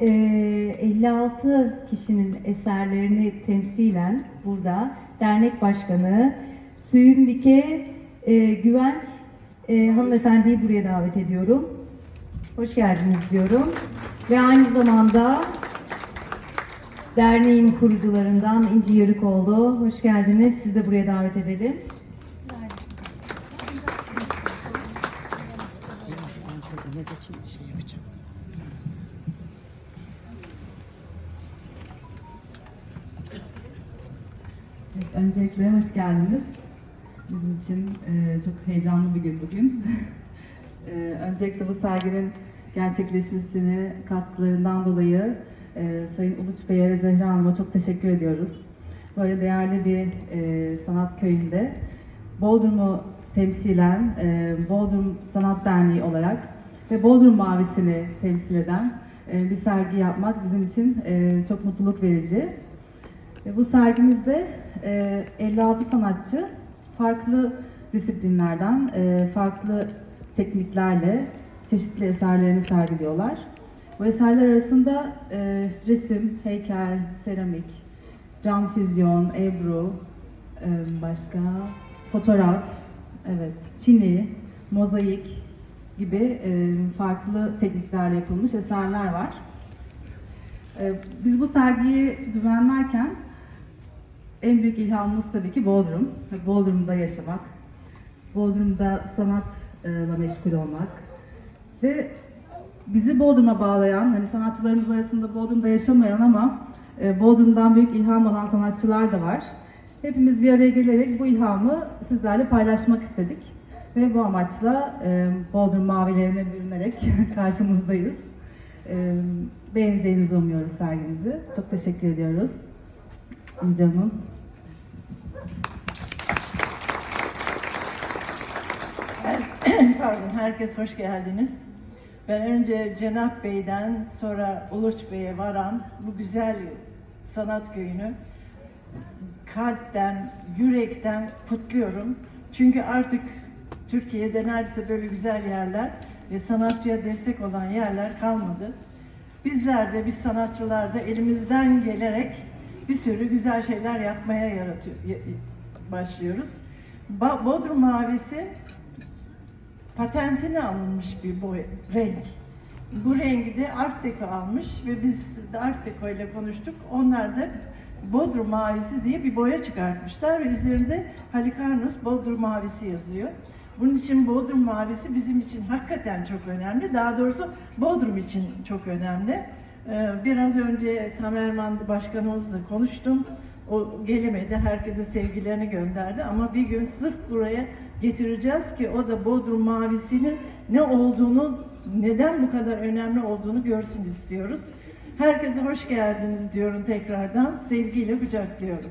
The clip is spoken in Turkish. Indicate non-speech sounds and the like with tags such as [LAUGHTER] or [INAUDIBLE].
e, 56 kişinin eserlerini temsilen burada dernek başkanı Süyümbike e, Güvenç e, hanımefendiyi buraya davet ediyorum. Hoş geldiniz diyorum. Ve aynı zamanda derneğin kurucularından İnci Yörükoğlu. Hoş geldiniz. Sizi de buraya davet edelim. Evet, Öncelikle hoş geldiniz. Bizim için e, çok heyecanlı bir gün bugün. [LAUGHS] e, öncelikle bu serginin gerçekleşmesini katkılarından dolayı e, Sayın Uluç Bey'e ve Zehra Hanım'a çok teşekkür ediyoruz. Böyle değerli bir e, sanat köyünde Bodrum'u temsilen e, Bodrum Sanat Derneği olarak ve Bodrum Mavisi'ni temsil eden e, bir sergi yapmak bizim için e, çok mutluluk verici. E, Bu sergimizde e, 56 sanatçı farklı disiplinlerden, e, farklı tekniklerle çeşitli eserlerini sergiliyorlar. Bu eserler arasında e, resim, heykel, seramik, cam füzyon, ebru, e, başka fotoğraf, evet, çini, mozaik gibi e, farklı tekniklerle yapılmış eserler var. Biz bu sergiyi düzenlerken en büyük ilhamımız tabii ki Bodrum. Bodrum'da yaşamak, Bodrum'da sanatla meşgul olmak ve bizi Bodrum'a bağlayan, hani sanatçılarımız arasında Bodrum'da yaşamayan ama e, Bodrum'dan büyük ilham alan sanatçılar da var. Hepimiz bir araya gelerek bu ilhamı sizlerle paylaşmak istedik. Ve bu amaçla e, Bodrum mavilerine bürünerek [LAUGHS] karşınızdayız. E, beğeneceğinizi umuyoruz sergimizi. Çok teşekkür ediyoruz. İnce Pardon, herkes hoş geldiniz. Ben önce Cenap Bey'den sonra Uluç Bey'e varan bu güzel sanat köyünü kalpten, yürekten kutluyorum. Çünkü artık Türkiye'de neredeyse böyle güzel yerler ve sanatçıya destek olan yerler kalmadı. Bizler de, biz sanatçılar da elimizden gelerek bir sürü güzel şeyler yapmaya yaratıyor, başlıyoruz. Ba- Bodrum Mavisi patentini alınmış bir boy, renk. Bu rengi de Art Deco almış ve biz de Art Deco ile konuştuk. Onlar da Bodrum Mavisi diye bir boya çıkartmışlar ve üzerinde Halikarnos Bodrum Mavisi yazıyor. Bunun için Bodrum Mavisi bizim için hakikaten çok önemli. Daha doğrusu Bodrum için çok önemli. Ee, Biraz önce Tamerman Başkanımızla konuştum. O gelemedi, herkese sevgilerini gönderdi ama bir gün sırf buraya getireceğiz ki o da Bodrum Mavisi'nin ne olduğunu, neden bu kadar önemli olduğunu görsün istiyoruz. Herkese hoş geldiniz diyorum tekrardan. Sevgiyle kucaklıyorum.